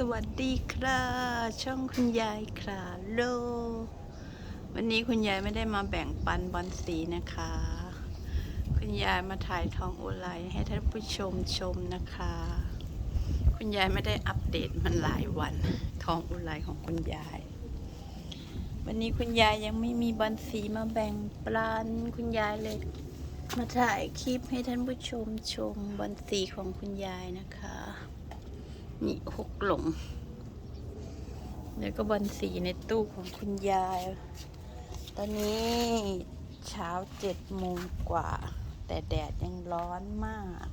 สวัสดีครับช่องคุณยายคราโล วันนี้คุณยายไม่ได้มาแบ่งปันบอลสีนะคะ คุณยายมาถ่ายทองโอไลน์ให้ท่านผู้ชมชมนะคะ คุณยายไม่ได้อัปเดตมันหลายวัน ทองโอไลน์ของคุณยาย วันนี้คุณยายยังไม่มีบอลสีมาแบ่งปันคุณยายเลย มาถ่ายคลิปให้ท่านผู้ชมชมบอลสีของคุณยายนะคะ นี่หกหลงแล้วก็บอลสีในตู้ของคุณยาย ตอนนี้เช้าเจ็ดโมงกว่า แต่แดดยังร้อนมาก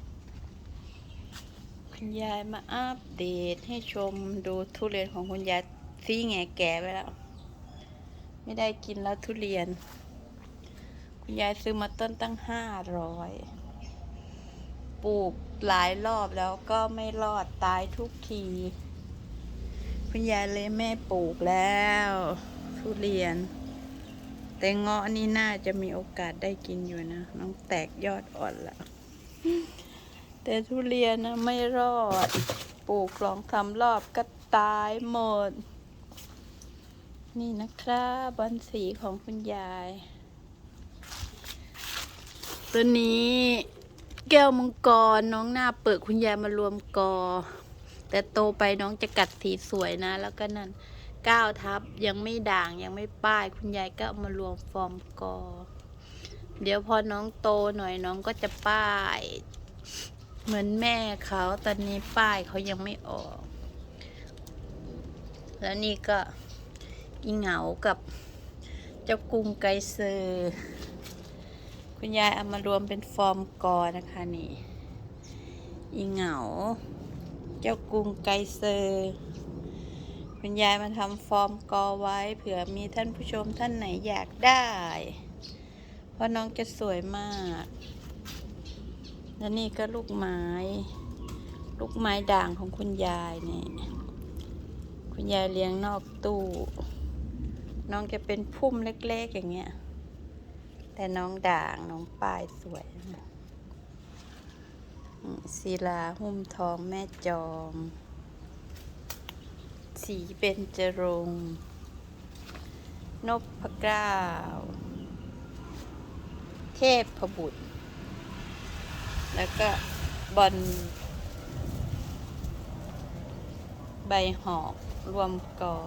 คุณยายมาอัปเดตให้ชมดูทุเรียนของคุณยายซีแงแก่ไปแล้ว ไม่ได้กินแล้วทุเรียน คุณยายซื้อมาต้นตั้งห้าร้อย ปลูกหลายรอบแล้วก็ไม่รอดตายทุกทีคุณยายเลยแม่ปลูกแล้ว ทุเรียน แต่เงาะนี่น่าจะมีโอกาสได้กินอยู่นะน้องแตกยอดอ่อนแล้ว แต่ทุเรียนนะไม่รอด ปลูกลองทำรอบก็ตายหมด นี่นะครับบอนสีของคุณยาย ตัวนี้ แก้วมังกรน้องหน้าเปิดคุณยายมารวมกอ แต่โตไปน้องจะกัดสีสวยนะ แล้วก็นั่นก้าวทับยังไม่ด่างยังไม่ป้าย คุณยายก็มารวมฟอร์มกอ เดี๋ยวพอน้องโตหน่อยน้องก็จะป้าย เหมือนแม่เขาตอนนี้ป้ายเขายังไม่ออก แล้วนี่ก็อีเหงากับเจ้ากรุงไกเซอร์ คุณยายเอามารวมเป็นฟอร์มกอนะคะนี่อีเหงา เจ้ากรุงไกเซอร์คุณยายมาทำฟอร์มกอไว้ เผื่อมีท่านผู้ชมท่านไหนอยากได้ เพราะน้องจะสวยมาก และนี่ก็ลูกไม้ ลูกไม้ด่างของคุณยายนี่คุณยายเลี้ยงนอกตู้ น้องจะเป็นพุ่มเล็กๆอย่างเงี้ย แต่น้องด่างน้องปลายสวยศิลาหุ้มทองแม่จอม สีเบญจรงค์นพเกล้า เทพพบุตร แล้วก็บอลใบหอกรวมกอ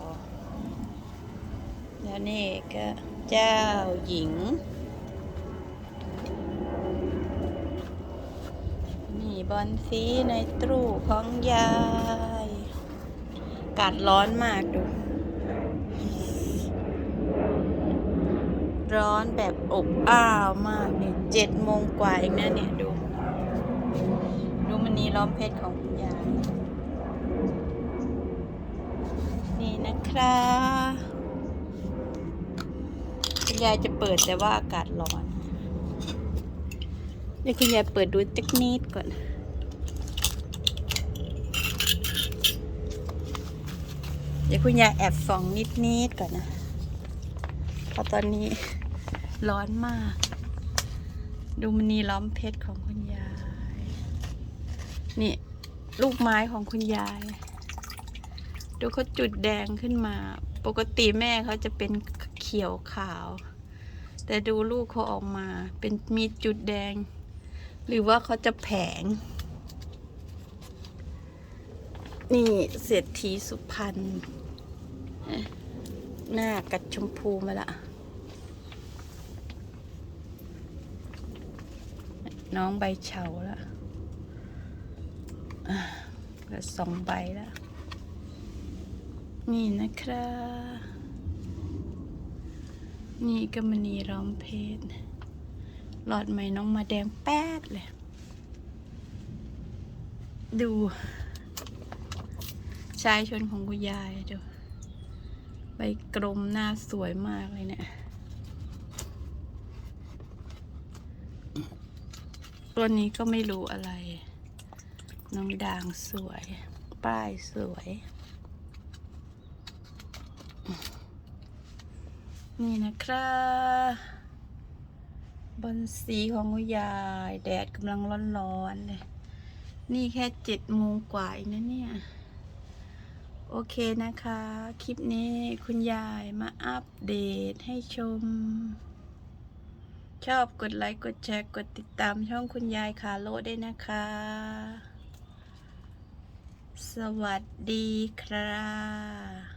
แล้วนี่ก็เจ้าหญิง นี่ บอลสีในตู้ของยายอากาศร้อนมากดู ร้อนแบบอบอ้าวมากเนี่ยเจ็ดโมงกว่าเองนะเนี่ย ดู ดูมันนีล้อมเพชรของคุณยาย นี่นะครับ คุณยายจะเปิดแต่ว่าอากาศร้อนเดี๋ยวคุณยายเปิดดูจักนิดก่อน เดี๋ยวคุณยายแอบส่องนิดนิดๆก่อนนะเพราะตอนนี้ร้อนมาก ดูมณีล้อมเพชรของคุณยาย นี่ ลูกไม้ของคุณยาย ดูเขาจุดแดงขึ้นมา ปกติแม่เขาจะเป็นเขียวขาว แต่ดูลูกเขาออกมา เป็นมีจุดแดง หรือว่าเขาจะแผง นี่เศรษฐีสุพรรณหน้ากัดชมพูมาละน้องใบเฉาละเหลือสองใบล้วนี่นะครับนี่ก็มณีร้อมเพชรหลอดใหม่น้องมาแดงแป๊ดเลย ดู ชายชนของคุณยายดูใบกลมหน้าสวยมากเลยเนี่ยตัวนี้ก็ไม่รู้อะไร น้องด่างสวย ป้ายสวย นี่นะครับบนสีของคุณยาย แดดกำลังร้อนๆเลย นี่แค่เจ็ดโมงกว่าเองนะเนี่ย อเคนะคะ คลิปนี้คุณยายมาอัปเดตให้ชม ชอบกดไลค์ กดแชร์ กดติดตามช่องคุณยายคาโลได้นะคะ สวัสดีครับ